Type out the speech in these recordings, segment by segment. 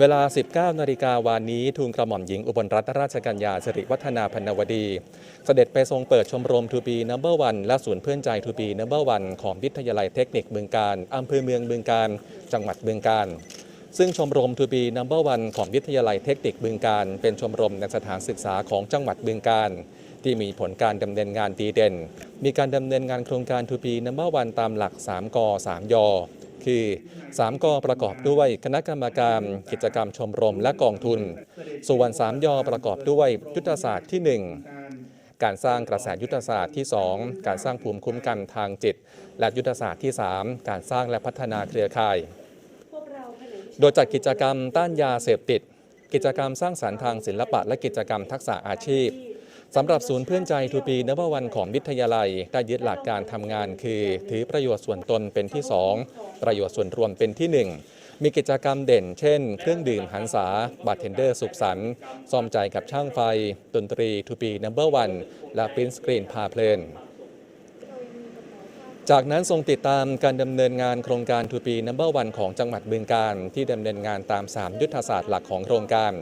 เวลา 19 นาฬิกาวานนี้ ทูลกระหม่อมหญิงอุบลรัตนราชกัญญาสิริวัฒนาพันนวดี เสด็จไปทรงเปิดชมรมทูบีนัมเบอร์วันและศูนย์เพื่อนใจทูบีนัมเบอร์วันของวิทยาลัยเทคนิคบึงการอำเภอเมืองบึงการ จังหวัดบึงการ ซึ่งชมรมทูบีนัมเบอร์วันของวิทยาลัยเทคนิคบึงการ เป็นชมรมในสถานศึกษาของจังหวัดบึงการที่มีผลการดำเนินงานดีเด่น มีการดำเนินงานโครงการทูบีนัมเบอร์วันตามหลัก 3ก3ยอ คือ 3กอประกอบด้วยคณะกรรมการกิจกรรมชมรมและกองทุน ส่วน3ยอประกอบด้วยยุทธศาสตร์ที่ 1 การสร้างกระแสยุทธศาสตร์ที่ 2 การสร้างภูมิคุ้มกันทางจิต และยุทธศาสตร์ที่ 3 การสร้างและพัฒนาเครือข่าย โดยจัดกิจกรรมต้านยาเสพติด กิจกรรมสร้างสรรค์ทางศิลปะและกิจกรรมทักษะอาชีพ สำหรับศูนย์เพื่อนใจทูปีนวันของวิทยาลัย ได้ยึดหลักการทำงานคือ ถือประโยชน์ส่วนตนเป็นที่ 2 ประโยชน์ส่วนรวมเป็นที่ 1 มีกิจกรรมเด่น เช่น เครื่องดื่มหันษาบาร์เทนเดอร์สุขสันต์ซ่อมใจกับช่างไฟ ดนตรีทูปีนัมเบอร์วันและปรินสกรีนพาเพลินจากนั้นทรงติดตามการดำเนินงานโครงการทูปีนัมเบอร์วันของจังหวัดบึงการ ที่ดำเนินงานตาม 3 ยุทธศาสตร์หลักของโครงการ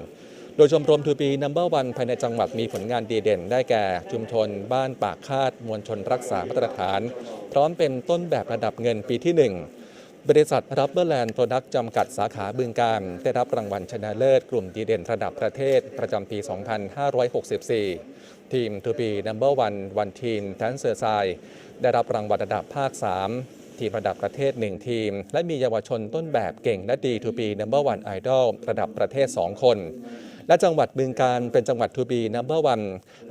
โดยชมรมทูปีนัมเบอร์วันภายในจังหวัดมีผลงานดีเด่น ได้แก่ชุมชนบ้านปากคาด มวลชนรักษามาตรฐาน พร้อมเป็นต้นแบบระดับเงินปีที่ 1 บริษัทรับเบอร์แลนด์โปรดักต์จำกัดสาขาบึงการ ได้รับรางวัลชนะเลิศกลุ่มดีเด่นระดับประเทศประจำปี 2564 ทีมทูบีนัมเบอร์วันวันทีมแทนเซอร์ไซได้รับรางวัลระดับภาค 3ทีมระดับประเทศ 1 ทีม และมีเยาวชนต้นแบบเก่งและดีทูบีนัมเบอร์วันไอดอลระดับประเทศ 2 คน และจังหวัดบึงการเป็นจังหวัดทูบีนัมเบอร์วัน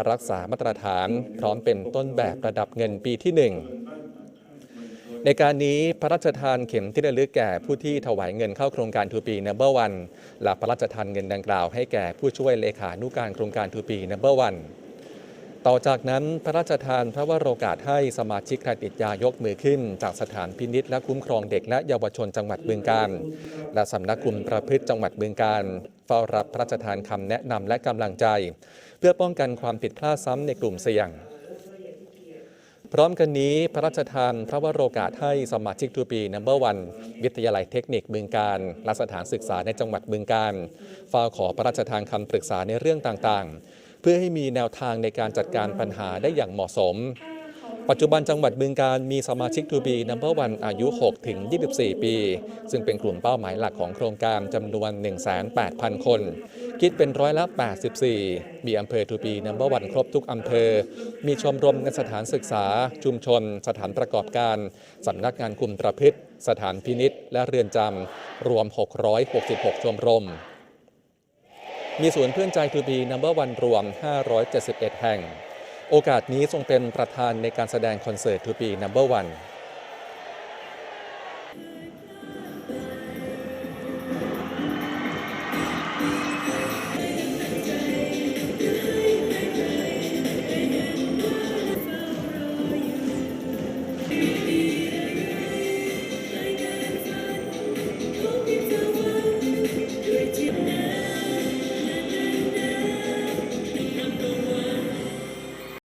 รักษามาตรฐานพร้อมเป็นต้นแบบระดับเงินปีที่ 1ในการนี้พระราชทานเข็มที่ระลึกแก่ผู้ที่ถวายเงินเข้าโครงการทูปีนัมเบอร์วันและพระราชทานเงินดังกล่าวให้แก่ผู้ช่วยเลขานุการโครงการทูปีนัมเบอร์วัน ต่อจากนั้นพระราชทานพระวโรกาสให้สมาชิกใครติดยายกมือขึ้น จากสถานพินิษและคุ้มครองเด็กและเยาวชนจังหวัดบึงการ และสำนักคุมประพฤติจังหวัดบึงการเฝ้ารับพระราชทานคำแนะนำและกำลังใจ เพื่อป้องกันความผิดพลาดซ้ำในกลุ่มเสี่ยง พร้อมกันนี้พระราชทานพระวโรกาสให้สมาชิกทูปีนัมเบอร์วันวิทยาลัยเทคนิคบึงการและสถานศึกษาในจังหวัดบึงการเฝ้าขอพระราชทานคำปรึกษาในเรื่องต่างๆ พื่อให้มีแนวทางในการจัดการปัญหาได้อย่างเหมาะสม ปัจจุบันจังหวัดบึงการมีสมาชิกทูบีนัมเบอร์วันอายุ 6 ถึง 24 ปี ซึ่งเป็นกลุ่มเป้าหมายหลักของโครงการจำนวน 18,000คน คิดเป็นร้อยละ 84 มีอำเภอทูบีนัมเบอร์วันครบทุกอำเภอ มีชมรมในสถานศึกษา ชุมชน สถานประกอบการ สำนักงานคุมประพฤติ สถานพินิษและเรือนจำรวม 666 ชมรม มีศูนย์เพื่อนใจทูบีนัมเบอร์วันรวม 571 แห่ง โอกาสนี้ทรงเป็นประธานในการแสดงคอนเสิร์ตทูบีนัมเบอร์วัน